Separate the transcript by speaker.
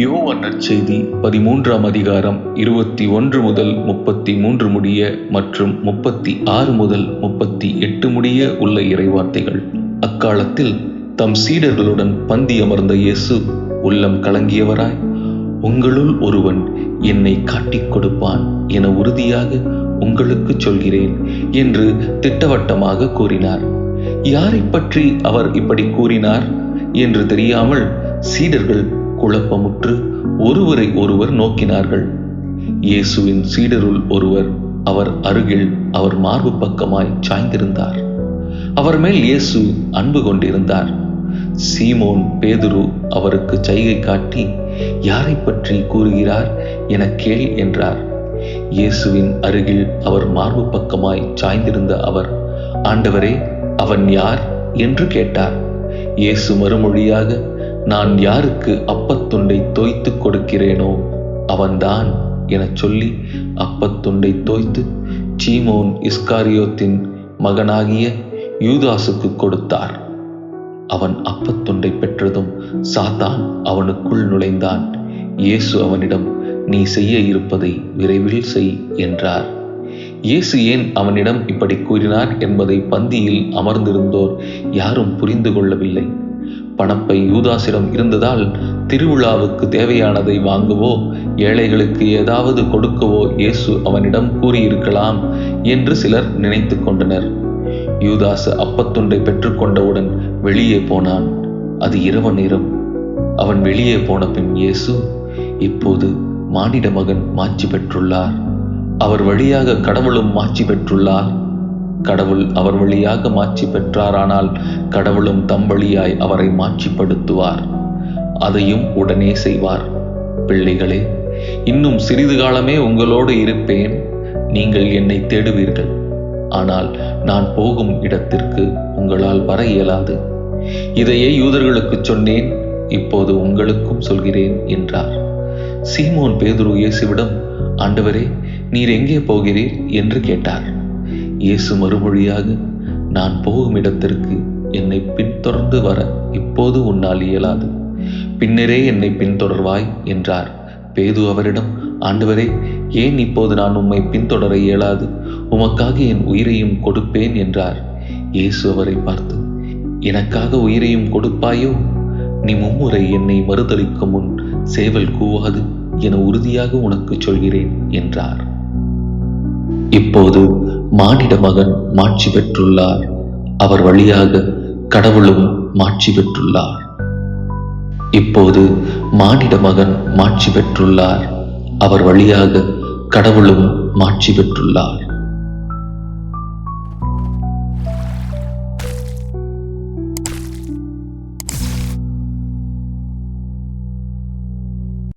Speaker 1: யோவான் நற்செய்தி பதிமூன்றாம் அதிகாரம் இருபத்தி ஒன்று முதல் முப்பத்தி மூன்று முடிய மற்றும் முப்பத்தி ஆறு முதல் முப்பத்தி எட்டு முடிய உள்ள இறைவார்த்தைகள். அக்காலத்தில் தம் சீடர்களுடன் பந்தி அமர்ந்த இயேசு உள்ளம் கலங்கியவராய் உங்களுள் ஒருவன் என்னை காட்டிக் கொடுப்பான் என உறுதியாக உங்களுக்கு சொல்கிறேன் என்று திட்டவட்டமாக கூறினார். யாரை பற்றி அவர் இப்படி கூறினார்? என்று தெரியாமல் சீடர்கள் குழப்பமுற்று ஒருவரை ஒருவர் நோக்கினார்கள். இயேசுவின் சீடருள் ஒருவர் அவர் அருகில் அவர் மார்பு பக்கமாய் சாய்ந்திருந்தார். அவர் மேல் இயேசு அன்பு கொண்டிருந்தார். சீமோன் பேதுரு அவருக்கு சைகை காட்டி யாரை பற்றி கூறுகிறார் என கேள் என்றார். இயேசுவின் அருகில் அவர் மார்பு பக்கமாய் சாய்ந்திருந்த அவர் ஆண்டவரே அவன் யார்? என்று கேட்டார். இயேசு மறுமொழியாக நான் யாருக்கு அப்பத்துண்டை தோய்த்து கொடுக்கிறேனோ அவன்தான் எனச் சொல்லி அப்பத்துண்டை தோய்த்து சீமோன் இஸ்காரியோத்தின் மகனாகிய யூதாசுக்கு கொடுத்தார். அவன் அப்பத்துண்டை பெற்றதும் சாத்தான் அவனுக்குள் நுழைந்தான். இயேசு அவனிடம் நீ செய்ய இருப்பதை விரைவில் செய் என்றார். இயேசு ஏன் அவனிடம் இப்படி கூறினார் என்பதை பந்தியில் அமர்ந்திருந்தோர் யாரும் புரிந்து கொள்ளவில்லை. பணப்பை யூதாசிடம் இருந்ததால் திருவிழாவுக்கு தேவையானதை வாங்கவோ ஏழைகளுக்கு ஏதாவது கொடுக்கவோ இயேசு அவனிடம் கூறியிருக்கலாம் என்று சிலர் நினைத்து கொண்டனர். யூதாசு அப்பத்துண்டை பெற்றுக்கொண்டவுடன் வெளியே போனான். அது இரவு நேரம். அவன் வெளியே போன பின் இயேசு இப்போது மானிட மகன் மாட்சி பெற்றுள்ளார். அவர் வழியாக கடவுளும் மாட்சி பெற்றுள்ளார். கடவுள் அவர் வழியாக மாட்சி பெற்றாரானால் கடவுளும் தம் வழியாய் அவரை மாட்சிப்படுத்துவார். அதையும் உடனே செய்வார். பிள்ளைகளே இன்னும் சிறிது காலமே உங்களோடு இருப்பேன். நீங்கள் என்னை தேடுவீர்கள். ஆனால் நான் போகும் இடத்திற்கு உங்களால் வர இயலாது. இதையே யூதர்களுக்கு சொன்னேன். இப்போது உங்களுக்கும் சொல்கிறேன் என்றார். சீமோன் பேதுரு இயேசுவிடம் ஆண்டவரே நீர் எங்கே போகிறீர்? என்று கேட்டார். இயேசு மறுமொழியாக நான் போகும் இடத்திற்கு என்னை பின்தொடர்ந்து வர இப்போது உன்னால் இயலாது. பின்னரே என்னை பின்தொடர்வாய் என்றார். பேது அவரிடம் ஆண்டவரே ஏன் இப்போது நான் உம்மை பின்தொடர இயலாது? உமக்காக என் உயிரையும் கொடுப்பேன் என்றார். இயேசு அவரை பார்த்து எனக்காக உயிரையும் கொடுப்பாயோ? நீ மும்முறை என்னை மறுதளிக்கும் முன் சேவல் கூவாது என உறுதியாக உனக்கு சொல்கிறேன் என்றார். இப்போது மானிட மகன் மாட்சி பெற்றுள்ளார். அவர் வழியாக கடவுளும் மாட்சி பெற்றுள்ளார். இப்போது மானிட மகன் மாட்சி பெற்றுள்ளார். அவர் வழியாக கடவுளும் மாட்சி பெற்றுள்ளார்.